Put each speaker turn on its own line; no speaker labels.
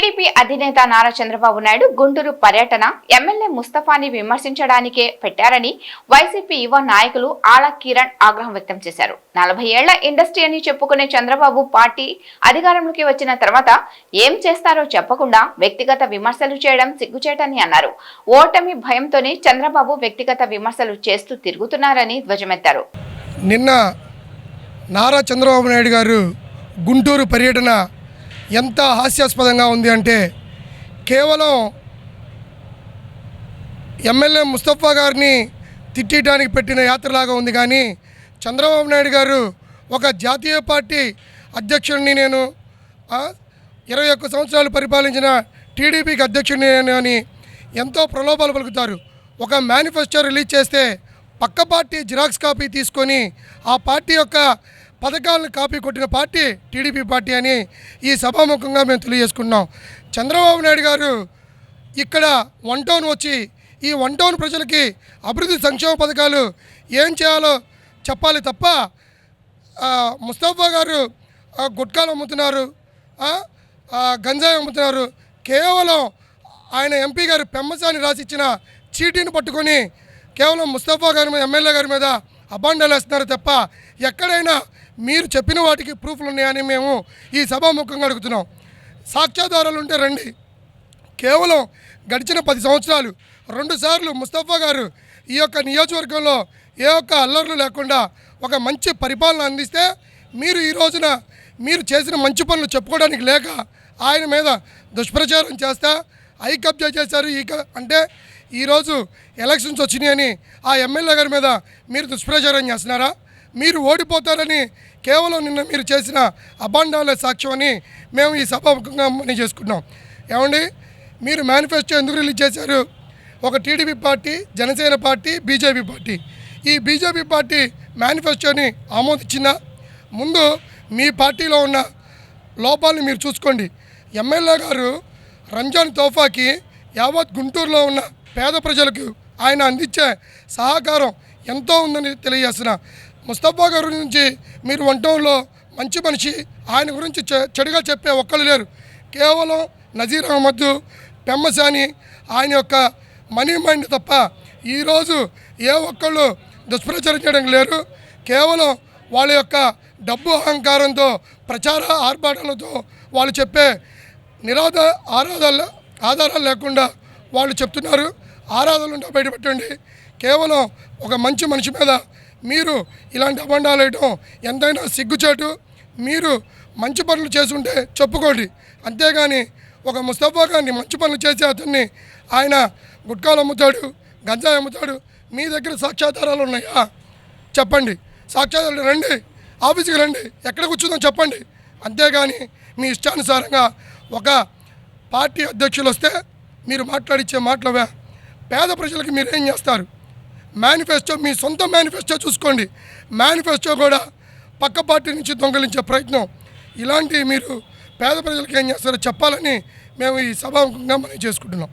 TDP అధినేత నారా చంద్రబాబు నాయుడు గుంటూరు పర్యటన MLA ముస్తఫాని విమర్శించడానికే పెట్టారని వైసీపీ యువ నాయకులు ఆల కిరణ్ ఆగ్రహం వ్యక్తం చేశారు. నలభై ఏళ్ళ ఇండస్ట్రీ అని చెప్పుకునే చంద్రబాబు పార్టీ అధికారంలోకి వచ్చిన తర్వాత ఏం చేస్తారో చెప్పకుండా వ్యక్తిగత విమర్శలు చేయడం సిగ్గుచేటని అన్నారు. ఓటమి భయంతోనే చంద్రబాబు వ్యక్తిగత విమర్శలు చేస్తూ తిరుగుతున్నారని ధ్వజమెత్తారు.
నిన్న నారా చంద్రబాబు నాయుడు గారు గుంటూరు పర్యటన ఎంత హాస్యాస్పదంగా ఉంది అంటే కేవలం ఎమ్మెల్యే ముస్తఫా గారిని తిట్టడానికి పెట్టిన యాత్రలాగా ఉంది. కానీ చంద్రబాబు నాయుడు గారు ఒక జాతీయ పార్టీ అధ్యక్షుడిని నేను ఇరవై ఒక్క సంవత్సరాలు పరిపాలించిన టీడీపీకి అధ్యక్షుడిని నేను అని ఎంతో ప్రలోభాలు పలుకుతారు. ఒక మేనిఫెస్టో రిలీజ్ చేస్తే పక్క పార్టీ జిరాక్స్ కాపీ తీసుకొని ఆ పార్టీ యొక్క పథకాలను కాపీ కొట్టిన పార్టీ టీడీపీ పార్టీ అని ఈ సభాముఖంగా మేము తెలియజేసుకున్నాం. చంద్రబాబు నాయుడు గారు ఇక్కడ వన్ టౌన్ వచ్చి ఈ వన్ టౌన్ ప్రజలకి అభివృద్ధి సంక్షేమ పథకాలు ఏం చేయాలో చెప్పాలి తప్ప ముస్తాఫా ముస్తఫా గారు గుట్కాలు అమ్ముతున్నారు గంజాయి అమ్ముతున్నారు. కేవలం ఆయన ఎంపీ గారు పెమ్మసాని రాసిచ్చిన చీటీని పట్టుకొని కేవలం ముస్తఫా గారి మీద ఎమ్మెల్యే గారి మీద అబాండాలు వేస్తున్నారు తప్ప ఎక్కడైనా మీరు చెప్పిన వాటికి ప్రూఫ్లు ఉన్నాయని మేము ఈ సభాముఖంగా అడుగుతున్నాం. సాక్ష్యాధారాలు ఉంటే రండి. కేవలం గడిచిన పది సంవత్సరాలు రెండుసార్లు ముస్తఫా గారు ఈ యొక్క నియోజకవర్గంలో ఏ ఒక్క అల్లర్లు లేకుండా ఒక మంచి పరిపాలన అందిస్తే మీరు ఈ రోజున మీరు చేసిన మంచి పనులు చెప్పుకోవడానికి లేక ఆయన మీద దుష్ప్రచారం చేస్తా ఐ కబ్జా చేశారు ఈ అంటే ఈరోజు ఎలక్షన్స్ వచ్చినాయని ఆ ఎమ్మెల్యే గారి మీద మీరు దుష్ప్రచారం చేస్తున్నారా? మీరు ఓడిపోతారని కేవలం నిన్న మీరు చేసిన అబాండాల సాక్ష్యం అని మేము ఈ సభాముఖంగా చేసుకుంటున్నాం. ఏమండి? మీరు మేనిఫెస్టో ఎందుకు రిలీజ్ చేశారు? ఒక TDP party Janasena party BJP party. ఈ బీజేపీ పార్టీ మేనిఫెస్టోని ఆమోదించిందా? ముందు మీ పార్టీలో ఉన్న లోపాలను మీరు చూసుకోండి. ఎమ్మెల్యే గారు రంజాన్ తోఫాకి యావత్ గుంటూరులో ఉన్న పేద ప్రజలకు ఆయన అందించే సహకారం ఎంతో ఉందని తెలియజేస్తున్నా. ముస్తఫా గారి గురించి మీరు వంటంలో మంచి మనిషి ఆయన గురించి చె- చెడుగా చెప్పే ఒక్కరు లేరు. కేవలం నజీర్ అహ్మద్ పెమ్మసాని ఆయన యొక్క మనీ మైండ్ తప్ప ఈరోజు ఏ ఒక్కళ్ళు దుష్ప్రచారం చేయడం లేరు. కేవలం వాళ్ళ యొక్క డబ్బు అహంకారంతో ప్రచార ఆర్భాటాలతో వాళ్ళు చెప్పే నిరాధ ఆరాధాలు ఆధారాలు లేకుండా వాళ్ళు చెప్తున్నారు. ఆరాధనలు ఉంటే బయటపెట్టండి. కేవలం ఒక మంచి మనిషి మీద మీరు ఇలాంటి అబండాలు వేయటం ఎంతైనా సిగ్గుచేటు. మీరు మంచి పనులు చేసుంటే చెప్పుకోండి. అంతేగాని ఒక ముస్తఫా గారిని మంచి పనులు చేసే అతన్ని ఆయన గుట్కాలు అమ్ముతాడు గంజాయి అమ్ముతాడు మీ దగ్గర సాక్ష్యాధారాలు ఉన్నాయా? చెప్పండి. సాక్ష్యాధారాలు రండి. ఆఫీస్కి రండి. ఎక్కడ కూర్చుందో చెప్పండి. అంతేగాని మీ ఇష్టానుసారంగా ఒక పార్టీ అధ్యక్షులు వస్తే మీరు మాట్లాడిచ్చే మాటలవే. పేద ప్రజలకు మీరు ఏం చేస్తారు? మేనిఫెస్టో మీ సొంత మేనిఫెస్టో చూసుకోండి. మేనిఫెస్టో కూడా పక్క పార్టీ నుంచి దొంగలించే ప్రయత్నం. ఇలాంటివి మీరు పేద ప్రజలకు ఏం చేస్తారో చెప్పాలని మేము ఈ సభాముఖంగా మనం చేసుకుంటున్నాం.